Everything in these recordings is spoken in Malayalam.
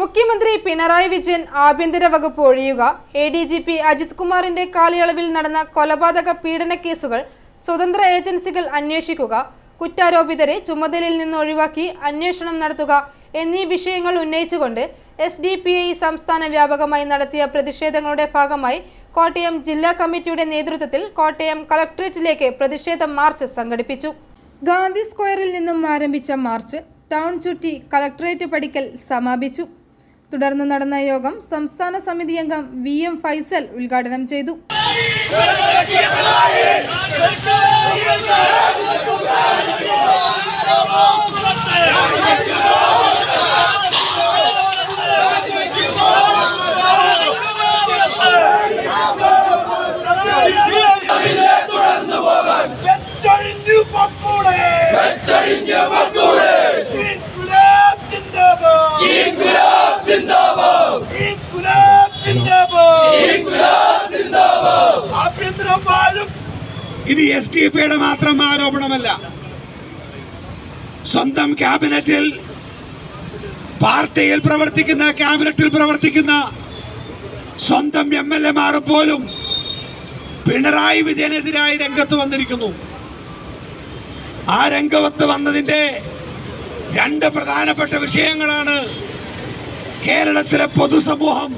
മുഖ്യമന്ത്രി പിണറായി വിജയൻ ആഭ്യന്തര വകുപ്പ് ഒഴിയുക. A D G P Ajith കുമാറിന്റെ കാലയളവിൽ നടന്ന കൊലപാതക പീഡന കേസുകൾ സ്വതന്ത്ര ഏജൻസികൾ അന്വേഷിക്കുക. കുറ്റാരോപിതരെ ചുമതലയിൽ നിന്ന് ഒഴിവാക്കി അന്വേഷണം നടത്തുക എന്നീ വിഷയങ്ങൾ ഉന്നയിച്ചുകൊണ്ട് എസ് ഡി പി ഐ സംസ്ഥാന വ്യാപകമായി നടത്തിയ പ്രതിഷേധങ്ങളുടെ ഭാഗമായി കോട്ടയം ജില്ലാ കമ്മിറ്റിയുടെ നേതൃത്വത്തിൽ കോട്ടയം കളക്ടറേറ്റിലേക്ക് പ്രതിഷേധ മാർച്ച് സംഘടിപ്പിച്ചു. ഗാന്ധി സ്ക്വയറിൽ നിന്നും ആരംഭിച്ച മാർച്ച് ടൗൺ ചുറ്റി കളക്ടറേറ്റ് പടിക്കൽ സമാപിച്ചു. തുടർന്ന് നടന്ന യോഗം സംസ്ഥാന സമിതി അംഗം വി എം ഫൈസൽ ഉദ്ഘാടനം ചെയ്തു. വെച്ചഴിഞ്ഞു പൊക്കൂടെ ഇൻകുലാബ് സിന്ദാബാദ് ഇൻകുലാബ് സിന്ദാബാദ് ആഭ്യന്തരം പാലും ഇത് എസ് ഡി പിയുടെ മാത്രം ആരോപണമല്ല. സ്വന്തം ക്യാബിനറ്റിൽ പാർട്ടിയിൽ പ്രവർത്തിക്കുന്ന ക്യാബിനറ്റിൽ പ്രവർത്തിക്കുന്ന സ്വന്തം എം എൽ എമാർ പോലും പിണറായി വിജയനെതിരായി രംഗത്ത് വന്നിരിക്കുന്നു. ആ രംഗത്ത് വന്നതിന്റെ രണ്ട് പ്രധാനപ്പെട്ട വിഷയങ്ങളാണ് കേരളത്തിലെ പൊതുസമൂഹം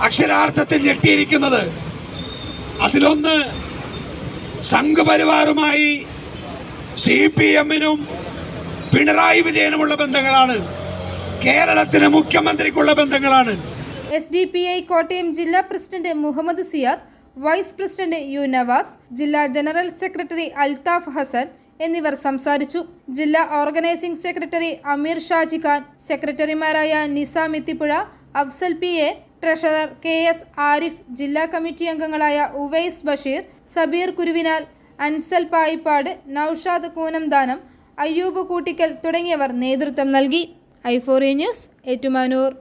അക്ഷരാർത്ഥത്തിൽ ഞെട്ടിയിരിക്കുന്നത്. അതിലൊന്ന് സംഘപരിവാറുമായി സി പി എമ്മിനും പിണറായി വിജയനുമുള്ള ബന്ധങ്ങളാണ്. കേരളത്തിന് മുഖ്യമന്ത്രിക്കുള്ള ബന്ധങ്ങളാണ്. S D P I Kottayam ജില്ലാ president Muhammad Siyad vice president U Navas ജില്ലാ ജനറൽ സെക്രട്ടറി അൽതാഫ് ഹസൻ എന്നിവർ സംസാരിച്ചു. ജില്ലാ ഓർഗനൈസിംഗ് സെക്രട്ടറി അമീർ ഷാജി ഖാൻ സെക്രട്ടറിമാരായ Nizam Ithippuzha Afsal P A treasurer K S Arif ജില്ലാ കമ്മിറ്റി അംഗങ്ങളായ ഉവൈസ് ബഷീർ സബീർ കുരുവിനാൽ അൻസൽ പായിപ്പാട് നൌഷാദ് കൂനംദാനം അയ്യൂബ് കൂട്ടിക്കൽ തുടങ്ങിയവർ നേതൃത്വം നൽകി. ഐഫോറി ന്യൂസ് ഏറ്റുമാനൂർ.